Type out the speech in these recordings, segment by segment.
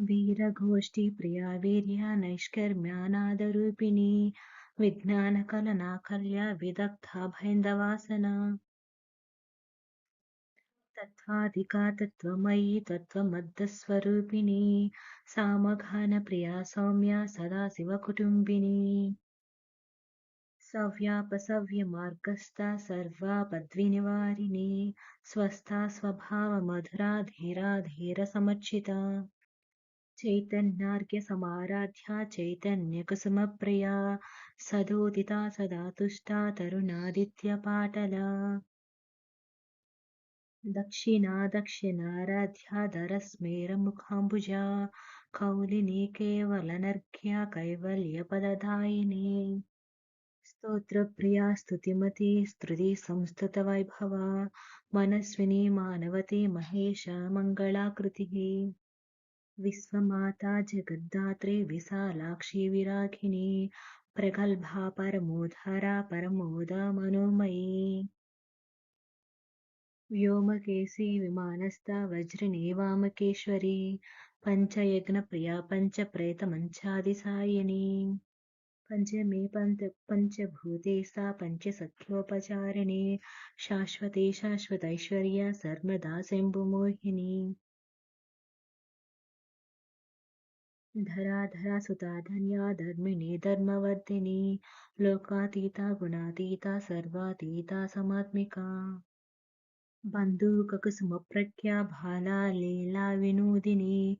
वीरगोष्ठीप्रिया वीर्या नैष्कर्म्यानादरूपिणी विज्ञानकलना विदग्धा भैन्दवासना। तत्त्वाधिका तत्त्वमयी तत्त्वमद्दस्वरूपिणी सामगानप्रिया सौम्या सदाशिवकुटुम्बिनी। सव्यापसव्यमार्गस्था सर्वापद्विनिवारिणी स्वस्था स्वभावमधुरा ಚೈತನ್ಯಾರ್ಘ್ಯ ಕುಸುಮ ಪ್ರಿಯ ಸದೋದಿತಾ ಸದಾ ತುಷ್ಟ ತರುಣಾದಿತ್ಯ ಪಾಟಲ ತುಷ್ಟಾ ತರುಣಾದಿತ್ಯಪಾಟಲಾ ದಕ್ಷಿಣಾ ದಕ್ಷಿಣಾರಾಧ್ಯಾ ಧರಸ್ಮೇರಮುಖಾಂಬುಜಾ ಕೌಲಿನಿ ಕೇವಲನರ್ಘ್ಯಾ ಸ್ತೋತ್ರ ಪ್ರಿಯ ಸ್ತುತಿಮತಿ ಸ್ತುತಿ ಸಂಸ್ತುತವೈಭವ ಮನಸ್ವಿನಿ ಮಾನವತಿ ಮಹೇಶ ಮಂಗಳಾಕೃತಿ विश्वमाता जगद्धात्री विशालाक्षी विरागिणी प्रगल्भा परमोद्धारा परमोदमनोमयी। व्योमकेशी विमानस्था वज्रिणी वामकेश्वरी पञ्चयज्ञप्रिया पञ्चप्रेतमञ्चादिसायिनी पञ्चमे पञ्चभूते सा पञ्चसख्योपचारिणी शाश्वती शाश्वतैश्वर्या सर्वदा शम्भुमोहिनी। धराधरा सुता धन्या धर्मिणी धर्मवर्धिनी लोकातीता गुणातीता सर्वातीता समात्मिका। बन्धूककुसुमप्रज्ञा भाला लीला विनोदिनी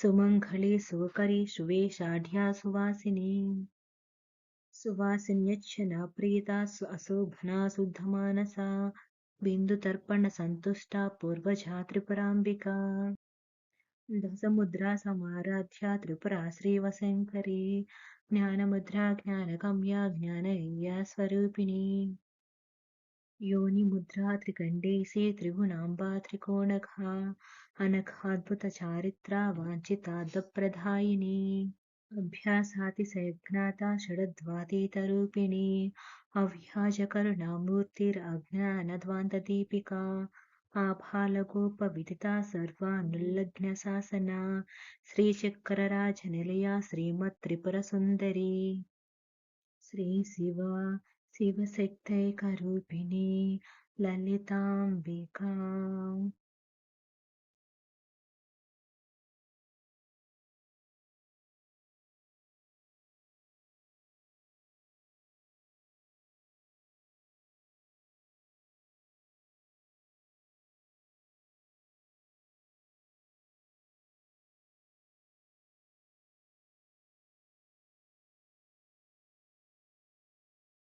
सुमङ्गली सुकरी सुवेशाढ्या सुवासिनी। सुवासिन्यच्छना प्रीता अशोभना शुद्धमानसा बिन्दुतर्पणसन्तुष्टा पूर्वजा त्रिपुराम्बिका दशमुद्रा समाराध्या त्रिपुरा श्रीवशङ्करी ज्ञानमुद्रा ज्ञानगम्या स्वरूपिणी। योनिमुद्रा त्रिकण्डेशे त्रिगुणाम्बा त्रिकोणघा अनघाद्भुतचारित्रा वाञ्छितार्थप्रदायिनी अभ्यासातिशयज्ञाता षडध्वातीतरूपिणी अव्याजकरुणामूर्तिरज्ञानध्वान्तदीपिका ఆభాలగోపవిదితా నిలయ శ్రీమత్ త్రిపుర సుందరి శ్రీ శివ శివశక్తైకరూపిణీ లలితాంబికా